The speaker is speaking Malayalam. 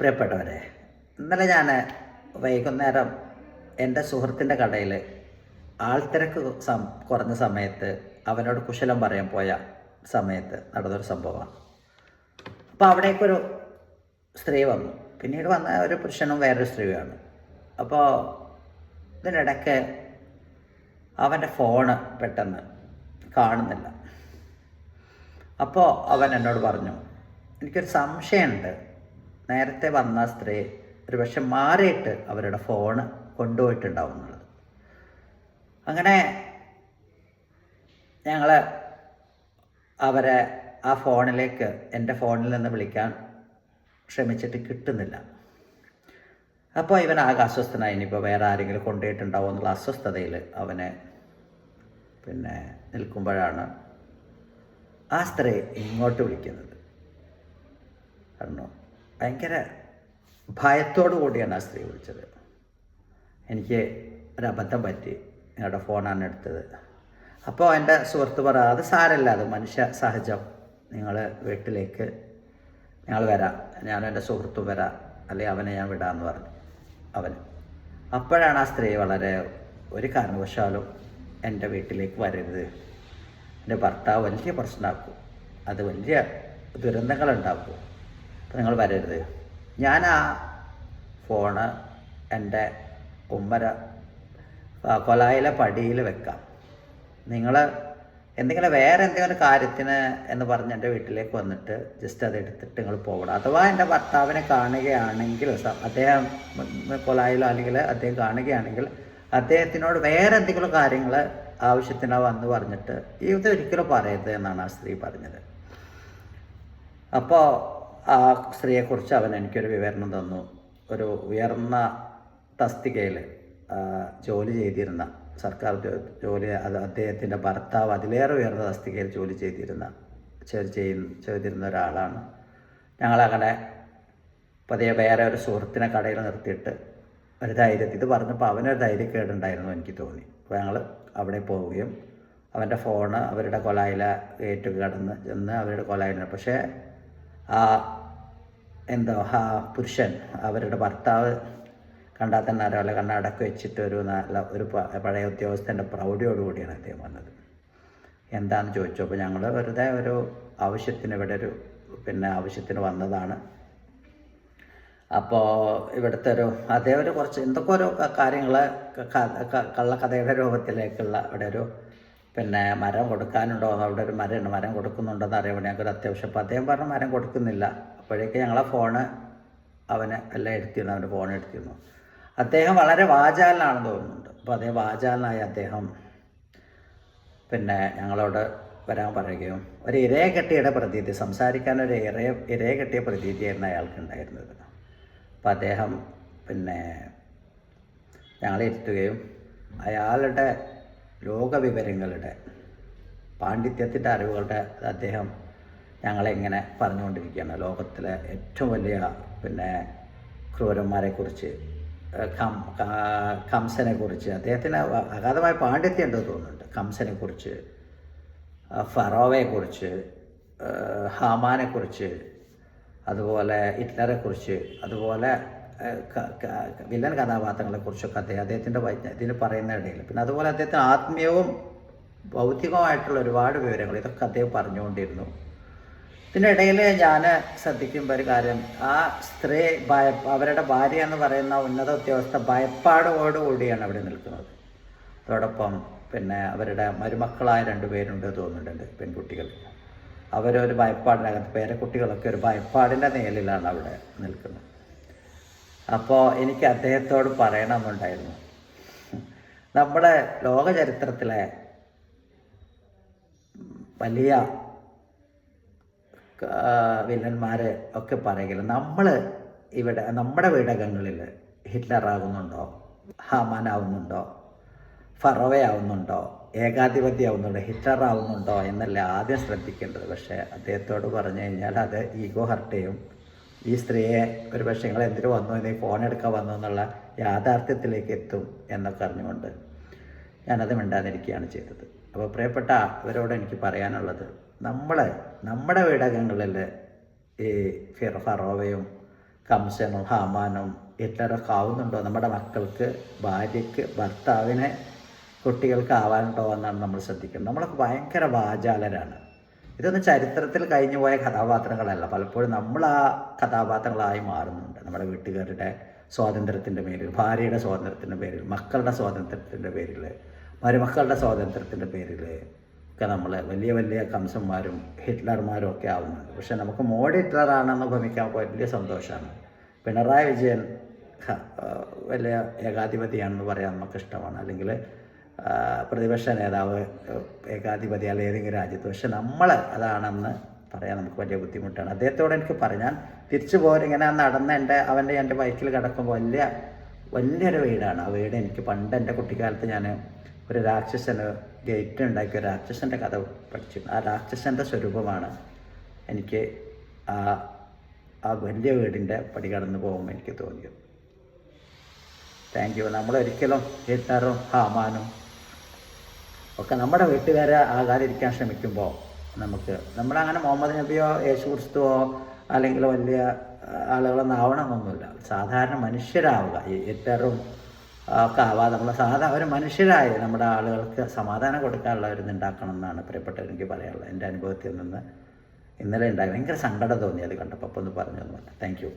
പ്രിയപ്പെട്ടവരെ ഇന്നലെ ഞാൻ വൈകുന്നേരം എന്റെ സുഹൃത്തിന്റെ കടയിൽ ആൾത്തിരക്ക് സം കുറഞ്ഞ സമയത്ത് അവനോട് കുശലം പറയാൻ പോയ സമയത്ത് നടന്നൊരു സംഭവമാണ്. അപ്പോൾ അവിടേക്കൊരു സ്ത്രീ വന്നു. പിന്നീട് വന്ന ഒരു പുരുഷനും വേറൊരു സ്ത്രീയാണ് അപ്പോൾ ഇതിനിടയ്ക്ക് അവന്റെ ഫോണ് പെട്ടെന്ന് കാണുന്നില്ല. അപ്പോൾ അവൻ എന്നോട് പറഞ്ഞു എനിക്കൊരു സംശയമുണ്ട്. നേരത്തെ വന്ന സ്ത്രീ ഒരു പക്ഷെ മാറിയിട്ട് അവരുടെ ഫോണ് കൊണ്ടുപോയിട്ടുണ്ടാവും അങ്ങനെ ഞങ്ങൾ അവരെ ആ ഫോണിലേക്ക് എന്റെ ഫോണിൽ നിന്ന് വിളിക്കാൻ ശ്രമിച്ചിട്ട് കിട്ടുന്നില്ല. അപ്പോൾ ഇവൻ ആകെ അസ്വസ്ഥനായി. ഇനിയിപ്പോൾ വേറെ ആരെങ്കിലും കൊണ്ടുപോയിട്ടുണ്ടാവും എന്നുള്ള അസ്വസ്ഥതയിൽ അവനെ പിന്നെ നിൽക്കുമ്പോഴാണ് ആ സ്ത്രീ ഇങ്ങോട്ട് വിളിക്കുന്നത്. കാരണം ഭയങ്കര ഭയത്തോടു കൂടിയാണ് ആ സ്ത്രീ വിളിച്ചത്. എനിക്ക് ഒരബദ്ധം പറ്റി. നിങ്ങളുടെ ഫോണാണ് എടുത്തത്. അപ്പോൾ എന്റെ സുഹൃത്ത് പറ അത് സാരല്ല അത് മനുഷ്യ സഹജം. നിങ്ങൾ വീട്ടിലേക്ക് ഞങ്ങൾ വരാം. ഞാനും എന്റെ സുഹൃത്തും വരാം. അല്ലെങ്കിൽ അവനെ ഞാൻ വിടാമെന്ന് പറഞ്ഞു. അവൻ അപ്പോഴാണ് ആ സ്ത്രീ വളരെ ഒരു കാരണവശാലും എന്റെ വീട്ടിലേക്ക് വരരുത്. എന്റെ ഭർത്താവ് വലിയ പ്രശ്നമാക്കും. അത് വലിയ ദുരന്തങ്ങളുണ്ടാക്കും. അപ്പം നിങ്ങൾ വരരുത്. ഞാൻ ആ ഫോണ് എന്റെ ഉമ്മര കൊലായിലെ പടിയിൽ വെക്കാം. നിങ്ങൾ എന്തെങ്കിലും വേറെ എന്തെങ്കിലും കാര്യത്തിന് എന്ന് പറഞ്ഞ് എന്റെ വീട്ടിലേക്ക് വന്നിട്ട് ജസ്റ്റ് അത് എടുത്തിട്ട് നിങ്ങൾ പോകണം. അഥവാ എന്റെ ഭർത്താവിനെ കാണുകയാണെങ്കിൽ അദ്ദേഹം കൊലായിലോ അല്ലെങ്കിൽ അദ്ദേഹം കാണുകയാണെങ്കിൽ അദ്ദേഹത്തിനോട് വേറെ എന്തെങ്കിലും കാര്യങ്ങൾ ആവശ്യത്തിനോ വന്ന് പറഞ്ഞിട്ട് ഇത് ഒരിക്കലും പറയരുത് എന്നാണ് ആ സ്ത്രീ പറഞ്ഞത്. അപ്പോൾ ആ സ്ത്രീയെക്കുറിച്ച് അവൻ എനിക്കൊരു വിവരണം തന്നു. ഒരു ഉയർന്ന തസ്തികയിൽ ജോലി ചെയ്തിരുന്ന സർക്കാർ ജോലി അത് അദ്ദേഹത്തിന്റെ ഭർത്താവ് അതിലേറെ ഉയർന്ന തസ്തികയിൽ ജോലി ചെയ്തിരുന്ന ചെയ്തിരുന്ന ഒരാളാണ്. ഞങ്ങളങ്ങനെ പതിയെ വേറെ ഒരു സുഹൃത്തിനെ കടയിൽ നിർത്തിയിട്ട് ഒരു ധൈര്യത്തിൽ ഇത് പറഞ്ഞപ്പോൾ അവനൊരു ധൈര്യക്കേടുണ്ടായിരുന്നു എനിക്ക് തോന്നി. അപ്പോൾ ഞങ്ങൾ അവിടെ പോവുകയും അവന്റെ ഫോണ് അവരുടെ കൊലായിലെ ഗേറ്റ് കടന്ന് ചെന്ന് അവരുടെ കൊലായില പക്ഷേ ആ എന്തോ ആ പുരുഷൻ അവരുടെ ഭർത്താവ് കണ്ടാൽ തന്നെ അറിയാമല്ലോ കണ്ണടക്ക് വെച്ചിട്ട് ഒരു നല്ല ഒരു പഴയ ഉദ്യോഗസ്ഥന്റെ പ്രൗഢിയോടുകൂടിയാണ് അദ്ദേഹം വന്നത്. എന്താണെന്ന് ചോദിച്ചു അപ്പോൾ ഞങ്ങൾ വെറുതെ ഒരു ആവശ്യത്തിന് ഇവിടെ ഒരു പിന്നെ ആവശ്യത്തിന് വന്നതാണ്. അപ്പോൾ ഇവിടുത്തെ ഒരു അതേ ഒരു കുറച്ച് എന്തൊക്കെ ഒരു കാര്യങ്ങൾ കള്ളക്കഥയുടെ രൂപത്തിലേക്കുള്ള ഇവിടെ ഒരു പിന്നെ മരം കൊടുക്കാനുണ്ടോ അവിടെ ഒരു മരമുണ്ട് മരം കൊടുക്കുന്നുണ്ടോ എന്ന് അറിയാൻ വേണ്ടി ഞങ്ങൾക്ക് അത്യാവശ്യം. അപ്പോൾ അദ്ദേഹം പറഞ്ഞു മരം കൊടുക്കുന്നില്ല. അപ്പോഴേക്ക് ഞങ്ങളെ ഫോണ് അവനെ എല്ലാം എടുത്തിരുന്നു അവന്റെ ഫോൺ എടുത്തിരുന്നു. അദ്ദേഹം വളരെ വാചാലനാണെന്ന് തോന്നുന്നുണ്ട്. അപ്പോൾ അതേ വാചാലനായ അദ്ദേഹം പിന്നെ ഞങ്ങളോട് വരാൻ പറയുകയും ഒരു ഇരയെ കെട്ടിയുടെ പ്രതീതി സംസാരിക്കാൻ ഒരു ഇരയെ ഇരയെ കെട്ടിയ പ്രതീതിയായിരുന്നു അയാൾക്ക് ഉണ്ടായിരുന്നത് അപ്പോൾ അദ്ദേഹം പിന്നെ ഞങ്ങളെ ഇരുത്തുകയും അയാളുടെ ലോകവിവരങ്ങളുടെ പാണ്ഡിത്യത്തിന്റെ അറിവുകളുടെ അദ്ദേഹം ഞങ്ങളെ ഇങ്ങനെ പറഞ്ഞുകൊണ്ടിരിക്കുകയാണ്. ലോകത്തിലെ ഏറ്റവും വലിയ പിന്നെ ക്രൂരന്മാരെക്കുറിച്ച് കം കംസനെക്കുറിച്ച് അദ്ദേഹത്തിന് അഗാധമായ പാണ്ഡിത്യം ഉണ്ടെന്ന് തോന്നുന്നുണ്ട്. കംസനെക്കുറിച്ച് ഫറോവയെക്കുറിച്ച് ഏഹ് ഹാമാനെക്കുറിച്ച് അതുപോലെ ഹിറ്റ്ലറെക്കുറിച്ച് അതുപോലെ വില്ലൻ കഥാപാത്രങ്ങളെക്കുറിച്ചൊക്കെ അദ്ദേഹം അദ്ദേഹത്തിന്റെ ഇതിൽ പറയുന്ന ഇടയിൽ. പിന്നെ അതുപോലെ അദ്ദേഹത്തിന് ആത്മീയവും ഭൗതികവുമായിട്ടുള്ള ഒരുപാട് വിവരങ്ങൾ ഇതൊക്കെ അദ്ദേഹം പറഞ്ഞുകൊണ്ടിരുന്നു. ഇതിനിടയിൽ ഞാൻ ശ്രദ്ധിക്കുമ്പോൾ ഒരു കാര്യം. ആ സ്ത്രീ ഭയ അവരുടെ ഭാര്യ എന്ന് പറയുന്ന ഉന്നത ഉദ്യോഗസ്ഥ ഭയപ്പാടോടുകൂടിയാണ് അവിടെ നിൽക്കുന്നത്. അതോടൊപ്പം പിന്നെ അവരുടെ മരുമക്കളായ രണ്ടുപേരുണ്ട് തോന്നുന്നുണ്ട് പെൺകുട്ടികൾ. അവരൊരു ഭയപ്പാടിനകത്ത് പേരക്കുട്ടികളൊക്കെ ഒരു ഭയപ്പാടിന്റെ നേലിലാണ് അവിടെ നിൽക്കുന്നത്. അപ്പോൾ എനിക്ക് അദ്ദേഹത്തോട് പറയണമെന്നുണ്ടായിരുന്നു. നമ്മുടെ ലോക ചരിത്രത്തിലെ വലിയ വില്ലന്മാർ ഒക്കെ പറയുകയില്ല നമ്മൾ ഇവിടെ നമ്മുടെ വീടകങ്ങളിൽ ഹിറ്റ്ലർ ആകുന്നുണ്ടോ ഹാമാൻ ആവുന്നുണ്ടോ? ഫറോവ ആവുന്നുണ്ടോ? ഏകാധിപതി ആവുന്നുണ്ടോ? ഹിറ്റ്ലർ ആവുന്നുണ്ടോ എന്നല്ല ആദ്യം ശ്രദ്ധിക്കേണ്ടത്. പക്ഷേ അദ്ദേഹത്തോട് പറഞ്ഞു കഴിഞ്ഞാൽ അത് ഈഗോ ഹർട്ട് ചെയ്യും ഈ സ്ത്രീയെ ഒരു പക്ഷേ നിങ്ങൾ എന്തിനു വന്നു? എന്ന് ഫോൺ എടുക്കാൻ വന്നു എന്നുള്ള യാഥാർത്ഥ്യത്തിലേക്ക് എത്തും എന്നൊക്കെ അറിഞ്ഞുകൊണ്ട് ഞാനത് മിണ്ടാതിരിക്കുകയാണ് ചെയ്തത്. അപ്പോൾ പ്രിയപ്പെട്ട അവരോട് എനിക്ക് പറയാനുള്ളത് നമ്മൾ നമ്മുടെ വീടകങ്ങളിൽ ഈ ഫിർ ഫറോവയും കംസനും ഹാമാനും ഹിറ്റ്ലറൊക്കെ ആവുന്നുണ്ടോ? നമ്മുടെ മക്കൾക്ക് ഭാര്യക്ക് ഭർത്താവിനെ കുട്ടികൾക്ക് ആവാനുണ്ടോ എന്നാണ് നമ്മൾ ശ്രദ്ധിക്കുന്നത് നമ്മളൊക്കെ ഭയങ്കര വാചാലരാണ്. ഇതൊന്നും ചരിത്രത്തിൽ കഴിഞ്ഞു പോയ കഥാപാത്രങ്ങളല്ല. പലപ്പോഴും നമ്മൾ ആ കഥാപാത്രങ്ങളായി മാറുന്നുണ്ട്. നമ്മുടെ വീട്ടുകാരുടെ സ്വാതന്ത്ര്യത്തിന്റെ പേരിൽ ഭാര്യയുടെ സ്വാതന്ത്ര്യത്തിന്റെ പേരിൽ മക്കളുടെ സ്വാതന്ത്ര്യത്തിന്റെ പേരിൽ മരുമക്കളുടെ സ്വാതന്ത്ര്യത്തിന്റെ പേരിൽ ഒക്കെ നമ്മൾ വലിയ വലിയ കംസന്മാരും ഹിറ്റ്ലർമാരും ഒക്കെ ആവുന്നുണ്ട്. പക്ഷെ നമുക്ക് മോഡ് ഹിറ്റ്ലറാണെന്ന് ഭ്രമിക്കാൻ വലിയ സന്തോഷമാണ്. പിണറായി വിജയൻ വലിയ ഏകാധിപതിയാണെന്ന് പറയാൻ നമുക്ക് ഇഷ്ടമാണ്. അല്ലെങ്കിൽ പ്രതിപക്ഷ നേതാവ് ഏകാധിപതി അല്ല ഏതെങ്കിലും രാജ്യത്ത്. പക്ഷെ നമ്മൾ അതാണെന്ന് പറയാൻ നമുക്ക് വലിയ ബുദ്ധിമുട്ടാണ്. അദ്ദേഹത്തോട് എനിക്ക് പറഞ്ഞാൽ തിരിച്ചു പോരും ഇങ്ങനെ നടന്ന് എന്റെ അവന്റെ എന്റെ ബൈക്കിൽ കിടക്കുമ്പോൾ വലിയ വലിയൊരു വീടാണ്. ആ വീട് എനിക്ക് പണ്ട് എന്റെ കുട്ടിക്കാലത്ത് ഞാൻ ഒരു രാക്ഷസന് ഗേറ്റ് ഉണ്ടാക്കിയ രാക്ഷസന്റെ കഥ പഠിച്ചു. ആ രാക്ഷസന്റെ സ്വരൂപമാണ് എനിക്ക് ആ ആ വലിയ വീടിന്റെ പടി കടന്നു പോകുമ്പോൾ എനിക്ക് തോന്നിയത്. താങ്ക് യു നമ്മളൊരിക്കലും ഹിറ്റ്ലറും ഹാമാനും ഒക്കെ നമ്മുടെ വീട്ടുകാരെ ആകാതിരിക്കാൻ ശ്രമിക്കുമ്പോൾ നമുക്ക് നമ്മളങ്ങനെ മുഹമ്മദ് നബിയോ യേശു ക്രിസ്തുവോ അല്ലെങ്കിൽ വലിയ ആളുകളൊന്നും ആവണമെന്നൊന്നുമില്ല. സാധാരണ മനുഷ്യരാവുക. ആ, ഒക്കെ ആവാതെ നമ്മൾ സാധാ ഒരു മനുഷ്യരായ നമ്മുടെ ആളുകൾക്ക് സമാധാനം കൊടുക്കാനുള്ള ഒരു ഇതുണ്ടാക്കണം എന്നാണ് പ്രിയപ്പെട്ടവർ എനിക്ക് പറയാനുള്ളത്. എന്റെ അനുഭവത്തിൽ നിന്ന് ഇന്നലെ ഉണ്ടായി ഭയങ്കര സങ്കടം തോന്നി അത് കണ്ടപ്പോൾ. ഒന്ന് പറഞ്ഞു താങ്ക് യു